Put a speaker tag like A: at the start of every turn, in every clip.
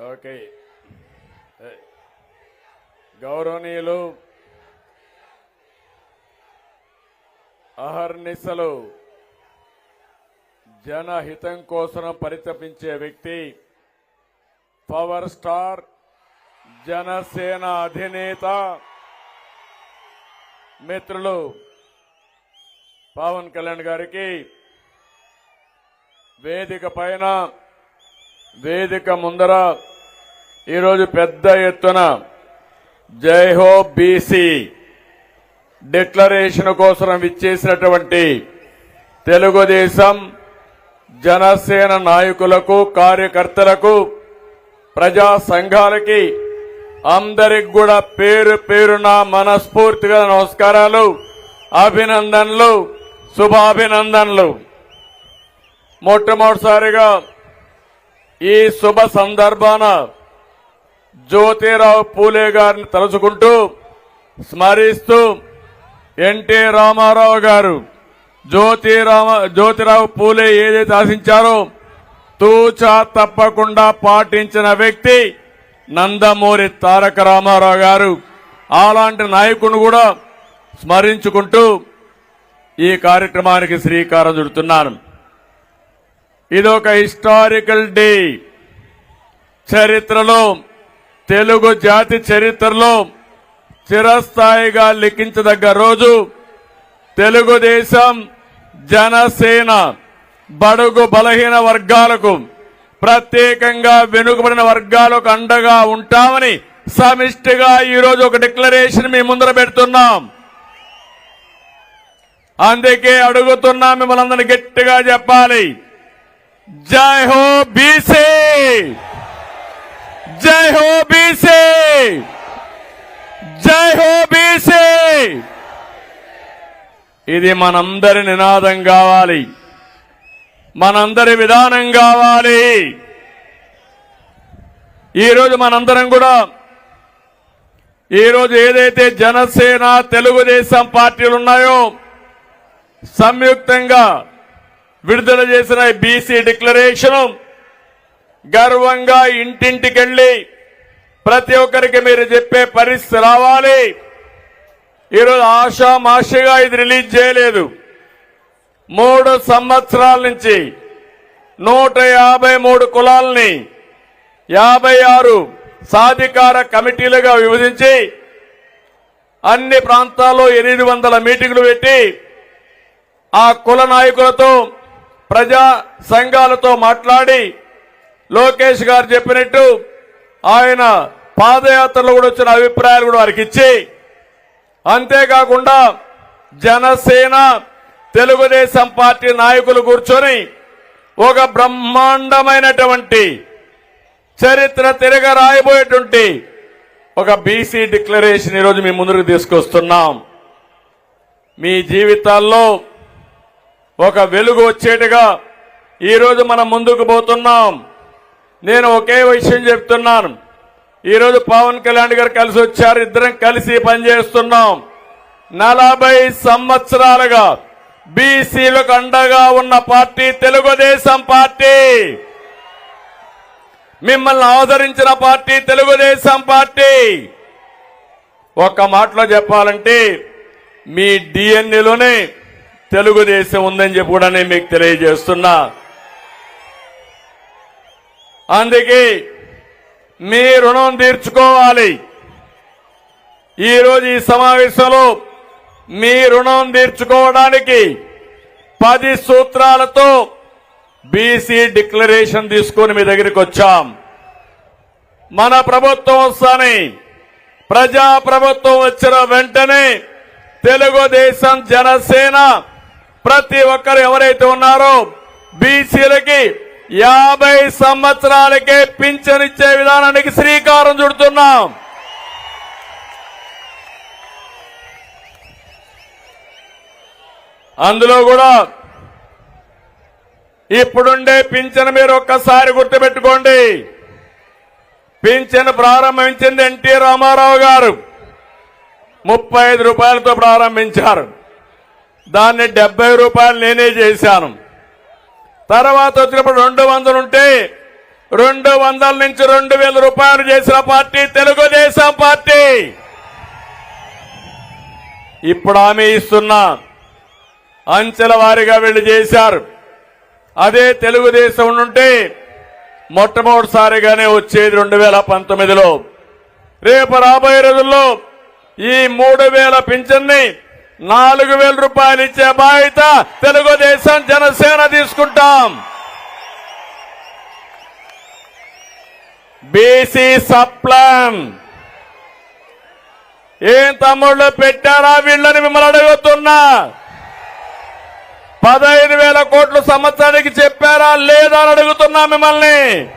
A: Okay. గౌరవనీయులు అహర్నిశలు జనహితం కోసం పరితపించే వ్యక్తి పవర్ స్టార్ జనసేన అధినేత మిత్రులు పవన్ కళ్యాణ్ గారికి వేదిక పైన వేదిక ముందర ఈరోజు పెద్ద ఎత్తున జై హో బీసీ డిక్లరేషన్ కోసం విచ్చేసినటువంటి తెలుగుదేశం జనసేన నాయకులకు కార్యకర్తలకు ప్రజా సంఘాలకి అందరికి కూడా పేరు పేరున మనస్ఫూర్తిగా నమస్కారాలు అభినందనలు శుభాభినందనలు. మొట్టమొదటిసారిగా ఈ శుభ సందర్భాన జ్యోతిరావు పూలే గారిని తలుచుకుంటూ స్మరిస్తూ ఎన్టీ రామారావు గారు జ్యోతి రామ జ్యోతిరావు పూలే ఏదైతే ఆశించారో తూచా తప్పకుండా పాటించిన వ్యక్తి నందమూరి తారక రామారావు గారు. అలాంటి నాయకుని కూడా స్మరించుకుంటూ ఈ కార్యక్రమానికి శ్రీకారం చుడుతున్నాను. ఇదొక హిస్టారికల్ డే చరిత్రలో తెలుగు జాతి చరిత్రలో చిరస్థాయిగా లిఖించదగ్గ రోజు తెలుగుదేశం జనసేన బడుగు బలహీన వర్గాలకు ప్రత్యేకంగా వెనుకబడిన వర్గాలకు అండగా ఉంటామని సమిష్టిగా ఈరోజు ఒక డిక్లరేషన్ మీ ముందర పెడుతున్నాం. అందుకే అడుగుతున్నా మిమ్మల్ని అందరినీ గట్టిగా చెప్పాలి. జై హో బీసీ! జై హో బీసీ! జై హో బీసీ! ఇది మనందరి నినాదం కావాలి. మనందరి విధానం కావాలి. ఈరోజు మనందరం కూడా ఈరోజు ఏదైతే జనసేన తెలుగుదేశం పార్టీలు ఉన్నాయో సంయుక్తంగా విడుదల చేసిన బీసీ డిక్లరేషన్ గర్వంగా ఇంటింటికెళ్ళి ప్రతి ఒక్కరికి మీరు చెప్పే పరిస్థితి రావాలి. ఈరోజు ఆషామాషిగా ఇది రిలీజ్ చేయలేదు. మూడు సంవత్సరాల నుంచి నూట యాభై మూడు కులాలని యాభై ఆరు సాధికార కమిటీలుగా విభజించి అన్ని ప్రాంతాల్లో ఎనిమిది వందల మీటింగులు పెట్టి ఆ కుల నాయకులతో ప్రజా సంఘాలతో మాట్లాడి లోకేష్ గారు చెప్పినట్టు ఆయన పాదయాత్రలో కూడా వచ్చిన అభిప్రాయాలు కూడా వారికి ఇచ్చి అంతేకాకుండా జనసేన తెలుగుదేశం పార్టీ నాయకులు కూర్చొని ఒక బ్రహ్మాండమైనటువంటి చరిత్ర తిరగ రాయబోయేటువంటి ఒక బీసీ డిక్లరేషన్ ఈరోజు మీ ముందుకు తీసుకొస్తున్నాం. మీ జీవితాల్లో ఒక వెలుగు వచ్చేట్టుగా ఈరోజు మనం ముందుకు పోతున్నాం. నేను ఒకే విషయం చెప్తున్నాను. ఈరోజు పవన్ కళ్యాణ్ గారు కలిసి వచ్చారు. ఇద్దరం కలిసి పనిచేస్తున్నాం. నలభై సంవత్సరాలుగా బీసీలకు అండగా ఉన్న పార్టీ తెలుగుదేశం పార్టీ. మిమ్మల్ని ఆదరించిన పార్టీ తెలుగుదేశం పార్టీ. ఒక్క మాటలో చెప్పాలంటే మీ డిఎన్ఏలోనే తెలుగుదేశం ఉందని చెప్పి కూడా నేను మీకు తెలియజేస్తున్నా. అందుకే మీ రుణం తీర్చుకోవాలి. ఈరోజు ఈ సమావేశంలో మీ రుణం తీర్చుకోవడానికి పది సూత్రాలతో బీసీ డిక్లరేషన్ తీసుకొని మీ దగ్గరికి వచ్చాం. మన ప్రభుత్వం వస్తాని ప్రజా ప్రభుత్వం వచ్చిన వెంటనే తెలుగుదేశం జనసేన ప్రతి ఒక్కరు ఎవరైతే ఉన్నారో బీసీలకి యాభై సంవత్సరాలకే పింఛనిచ్చే విధానానికి శ్రీకారం చుడుతున్నాం. అందులో కూడా ఇప్పుడుండే పింఛన్ మీరు ఒక్కసారి గుర్తుపెట్టుకోండి. పింఛన్ ప్రారంభించింది ఎన్టీ రామారావు గారు. ముప్పై ఐదు రూపాయలతో ప్రారంభించారు. దాన్ని డెబ్బై రూపాయలు నేనే చేశాను. తర్వాత వచ్చినప్పుడు రెండు వందలు ఉంటే రెండు వందల నుంచి రెండు వేల రూపాయలు చేసిన పార్టీ తెలుగుదేశం పార్టీ. ఇప్పుడు ఆమె ఇస్తున్నా అంచెల వారీగా వీళ్ళు చేశారు. అదే తెలుగుదేశం నుండి మొట్టమొదటిసారిగానే వచ్చేది రెండు వేల పంతొమ్మిదిలో. రేపు రాబోయే రోజుల్లో ఈ మూడు వేల పింఛన్ని నాలుగు వేల రూపాయలు ఇచ్చే బాధ్యత తెలుగుదేశం జనసేన తీసుకుంటాం. BC subplan. ఏం తమ్ముళ్ళు పెట్టారా వీళ్ళని మిమ్మల్ని అడుగుతున్నా. పదహైదు వేల కోట్లు సంవత్సరానికి చెప్పారా లేదా అని అడుగుతున్నా మిమ్మల్ని.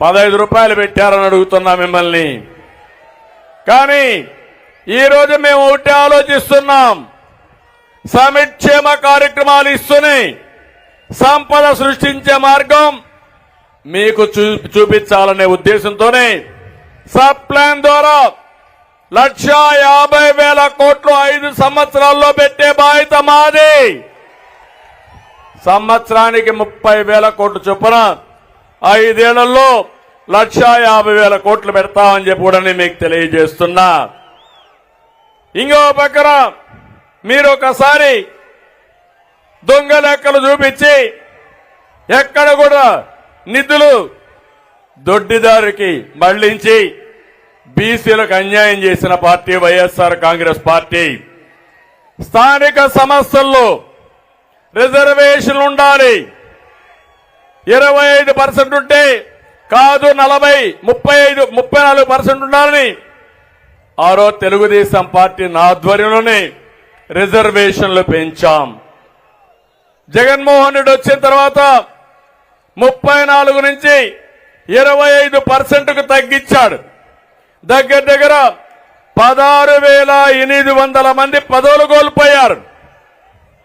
A: పదహైదు రూపాయలు పెట్టారని అడుగుతున్నా మిమ్మల్ని. కానీ ఈరోజు మేము ఒకటి ఆలోచిస్తున్నాం. సమిక్షేమ కార్యక్రమాలు ఇస్తూనే సంపద సృష్టించే మార్గం మీకు చూ చూపించాలనే ఉద్దేశంతోనే సబ్ ప్లాన్ ద్వారా లక్ష యాభై వేల కోట్లు ఐదు సంవత్సరాల్లో పెట్టే బాధ్యత మాది. సంవత్సరానికి ముప్పై వేల కోట్లు చొప్పున ఐదేళ్ళలో లక్ష యాభై వేల కోట్లు పెడతామని చెప్పి కూడా మీకు తెలియజేస్తున్నా. ఇంకో పక్కన మీరు ఒకసారి దొంగ లెక్కలు చూపించి ఎక్కడ కూడా నిధులు దొడ్డిదారికి మళ్ళించి బీసీలకు అన్యాయం చేసిన పార్టీ వైఎస్ఆర్ కాంగ్రెస్ పార్టీ. స్థానిక సమస్యల్లో రిజర్వేషన్ ఉండాలి. ఇరవై ఐదు పర్సెంట్ ఉంటే కాదు నలభై ముప్పై ఐదు ముప్పై నాలుగు పర్సెంట్ ఉండాలని ఆరో తెలుగుదేశం పార్టీ నా ఆధ్వర్యంలోనే రిజర్వేషన్లు పెంచాం. జగన్మోహన్ రెడ్డి వచ్చిన తర్వాత ముప్పై నాలుగు నుంచి ఇరవై ఐదు పర్సెంట్కు తగ్గించాడు. దగ్గర దగ్గర పదహారు వేల ఎనిమిది వందల మంది పదవులు కోల్పోయారు.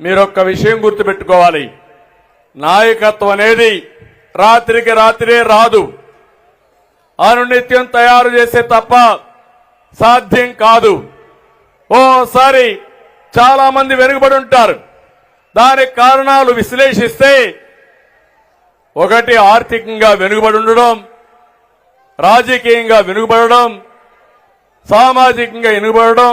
A: మీరు ఒక్క విషయం గుర్తుపెట్టుకోవాలి. నాయకత్వం అనేది రాత్రికి రాత్రే రాదు. అనునిత్యం తయారు చేసే తప్ప సాధ్యం కాదు. ఓసారి చాలా మంది వెనుకబడి ఉంటారు. దానికి కారణాలు విశ్లేషిస్తే ఒకటి ఆర్థికంగా వెనుకబడి ఉండడం రాజకీయంగా వెనుకబడడం సామాజికంగా వెనుకబడడం